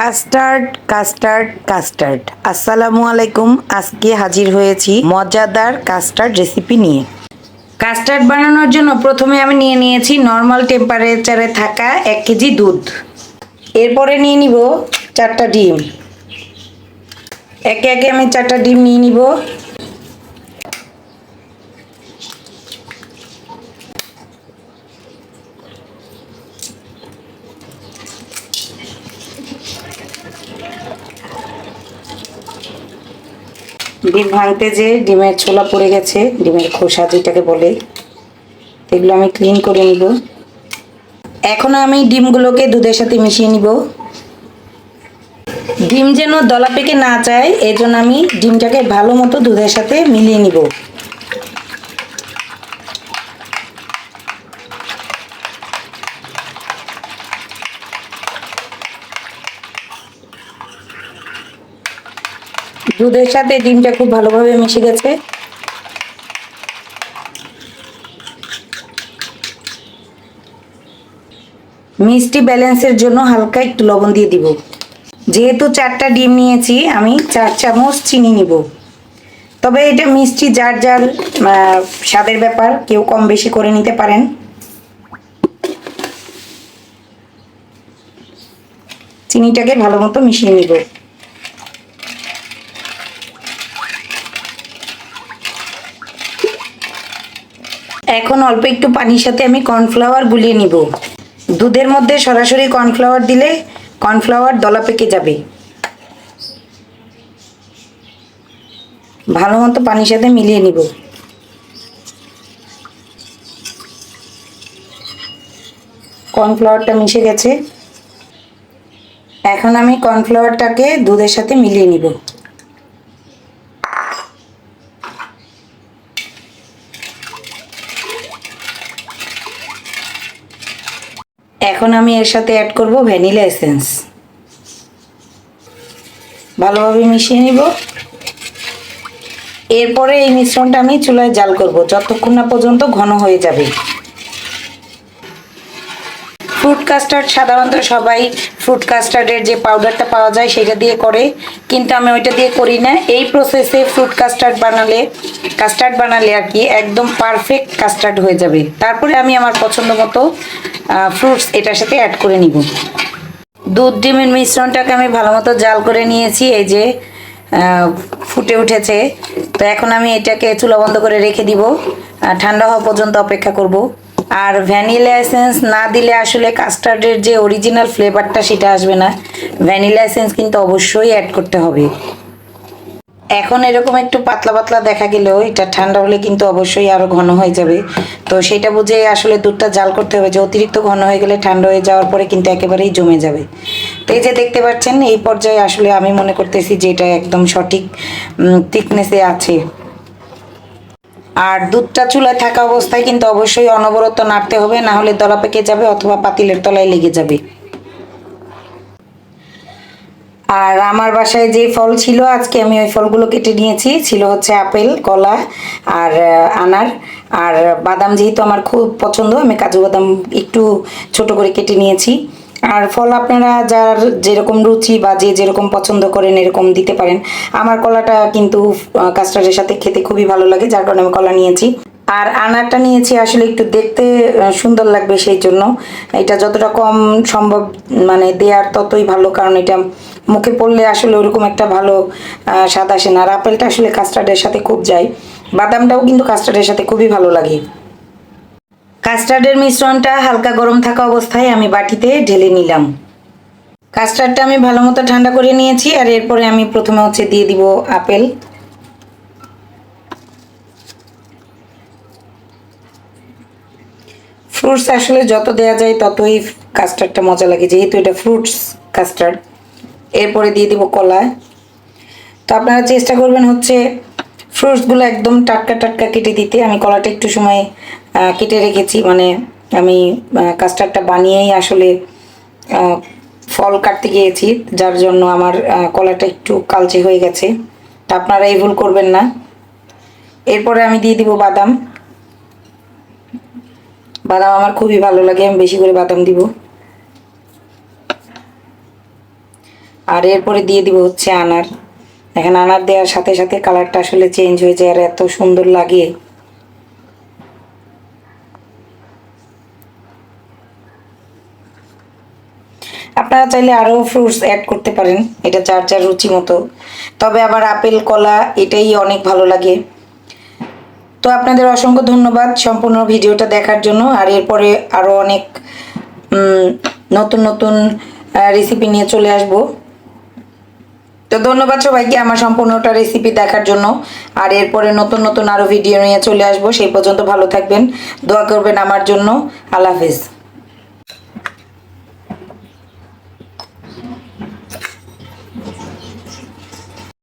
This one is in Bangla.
Custard custard custard. আসসালামু আলাইকুম, আজকে হাজির হয়েছি মজাদার কাস্টার্ড রেসিপি নিয়ে। কাস্টার্ড বানানোর জন্য প্রথমে আমি নিয়ে নিয়েছি নর্মাল টেম্পারেচারে থাকা এক কেজি দুধ। এরপরে নিয়ে নিব চারটা ডিম। একে একে আমি চারটা ডিম নিয়ে নিব। ডিম ভাঙতে যে ডিমের ছোলা পড়ে গেছে, ডিমের খোসা যেটাকে বলে, এগুলো আমি ক্লিন করে নিব। এখন আমি ডিমগুলোকে দুধের সাথে মিশিয়ে নিব। ডিম যেন দলা পেকে না চায় এজন্য জন্য আমি ডিমটাকে ভালো মতো দুধের সাথে মিলিয়ে নিব। দুধের সাথে ডিমটা খুব ভালোভাবে মিশে গেছে। মিষ্টি ব্যালেন্সের জন্য হালকা একটু লবণ দিয়ে দিব। যেহেতু চারটা ডিম নিয়েছি, আমি চার চামচ চিনি নিব। তবে এটা মিষ্টি যার যার স্বাদের ব্যাপার, কেউ কম বেশি করে নিতে পারেন। চিনিটাকে ভালো মতো মিশিয়ে নিব। এখন অল্প একটু পানির সাথে আমি কর্নফ্লাওয়ার গুলিয়ে নিব। দুধের মধ্যে সরাসরি কর্নফ্লাওয়ার দিলে কর্নফ্লাওয়ার দলা পেকে যাবে। ভালো মতো পানির সাথে মিলিয়ে নিব। কর্নফ্লাওয়ারটা মিশে গেছে। এখন আমি কর্নফ্লাওয়ারটাকে দুধের সাথে মিলিয়ে নিব। এখন আমি এর সাথে অ্যাড করব ভ্যানিলা এসেন্স ভালোভাবে মিশিয়ে নিব। এরপরে এই মিশ্রণটা আমি চুলায় জাল করব, যতক্ষণ না পর্যন্ত ঘন হয়ে যাবে। কাস্টার্ড সাধারণত সবাই ফ্রুট কাস্টার্ডের যে পাউডারটা পাওয়া যায় সেটা দিয়ে করে, কিন্তু আমি ওইটা দিয়ে করি না। এই প্রসেসে ফ্রুট কাস্টার্ড বানালে কাস্টার্ড বানালে আর কি একদম পারফেক্ট কাস্টার্ড হয়ে যাবে। তারপরে আমি আমার পছন্দ মতো ফ্রুটস এটার সাথে অ্যাড করে নিব। দুধ ডিমের মিশ্রণটাকে আমি ভালো মতো জাল করে নিয়েছি, এই যে ফুটে উঠেছে। তো এখন আমি এটাকে চুলা বন্ধ করে রেখে দিব। ঠান্ডা হওয়া পর্যন্ত অপেক্ষা করব। আর ভ্যানিলা এসেন্স না দিলে আসলে কাস্টার্ডের যে অরিজিনাল ফ্লেভারটা সেটা আসবে না। ভ্যানিলা এসেন্স কিন্তু অবশ্যই অ্যাড করতে হবে। এখন এরকম একটু পাতলা পাতলা দেখা গেলেও এটা ঠান্ডা হলে কিন্তু অবশ্যই আরও ঘন হয়ে যাবে। তো সেটা বুঝে আসলে দুধটা জাল করতে হবে যে অতিরিক্ত ঘন হয়ে গেলে ঠান্ডা হয়ে যাওয়ার পরে কিন্তু একেবারেই জমে যাবে। তো এই যে দেখতে পাচ্ছেন, এই পর্যায়ে আসলে আমি মনে করতেছি যে এটা একদম সঠিক থিকনেসে আছে। আর দুধটা চুলায় থাকা অবস্থায় কিন্তু অবশ্যই অনবরত নাড়তে হবে, না হলে দলা পেকে যাবে অথবা পাতিলের তলায় লেগে যাবে। আর আমার বাসায় যে ফল ছিল, আজকে আমি ওই ফলগুলো কেটে নিয়েছি, ছিল হচ্ছে আপেল, কলা আর আনার। আর বাদাম যেহেতু আমার খুব পছন্দ, আমি কাজু বাদাম একটু ছোট করে কেটে নিয়েছি। আর ফল আপনারা যার যেরকম রুচি বা যে যেরকম পছন্দ করেন, এরকম দিতে পারেন। আমার কলাটা কিন্তু কাস্টার্ডের সাথে খেতে খুবই ভালো লাগে, যার কারণে আমি কলা নিয়েছি। আর আনারটা নিয়েছি আসলে একটু দেখতে সুন্দর লাগবে সেই জন্য। এটা যতটা কম সম্ভব মানে দেওয়ার ততই ভালো, কারণ এটা মুখে পড়লে আসলে ওরকম একটা ভালো স্বাদ আসে না। আর আপেলটা আসলে কাস্টার্ডের সাথে খুব যায়। বাদামটাও কিন্তু কাস্টার্ডের সাথে খুবই ভালো লাগে। কাস্টার্ডের মিশ্রণটা হালকা গরম থাকা অবস্থায় আমি বাটিতে ঢেলে নিলাম। কাস্টার্ডটা আমি ভালো মতো ঠান্ডা করে নিয়েছি আর এরপরে আমি প্রথমে হচ্ছে দিয়ে দিব আপেল। ফ্রুটস আসলে যত দেয়া যায় ততই কাস্টার্ডটা মজা লাগে, যেহেতু এটা ফ্রুটস কাস্টার্ড এরপরে দিয়ে দিব কলা। তো আপনারা চেষ্টা করবেন হচ্ছে ফ্রুটসগুলো একদম টাটকা টাটকা কেটে দিতে। আমি কলাটা একটু সময় কেটে রেখেছি মানে আমি কাস্টার্ডটা বানিয়েই আসলে ফল কাটতে গিয়েছি, যার জন্য আমার কলাটা একটু কালচে হয়ে গেছে। তা আপনারা এই ভুল করবেন না। এরপরে আমি দিয়ে দিব বাদাম। বাদাম আমার খুবই ভালো লাগে, আমি বেশি করে বাদাম দিব। আর এরপরে দিয়ে দিব হচ্ছে আনার। দেখেন, আনার দেওয়ার সাথে সাথে কালারটা আসলে চেঞ্জ হয়ে যায়, আর এত সুন্দর লাগে। আপনারা চাইলে আরও ফ্রুটস অ্যাড করতে পারেন, এটা যার যার রুচি মতো। তবে আবার আপেল, কলা, এটাই অনেক ভালো লাগে। তো আপনাদের অসংখ্য ধন্যবাদ সম্পূর্ণ ভিডিওটা দেখার জন্য, আর এরপরে আরও অনেক নতুন নতুন রেসিপি নিয়ে চলে আসব। তো ধন্যবাদ সবাইকে আমার সম্পূর্ণটা রেসিপি দেখার জন্য, আর এরপরে নতুন নতুন আরও ভিডিও নিয়ে চলে আসব। সেই পর্যন্ত ভালো থাকবেন, দোয়া করবেন আমার জন্য। আল্লাহ হাফিজ।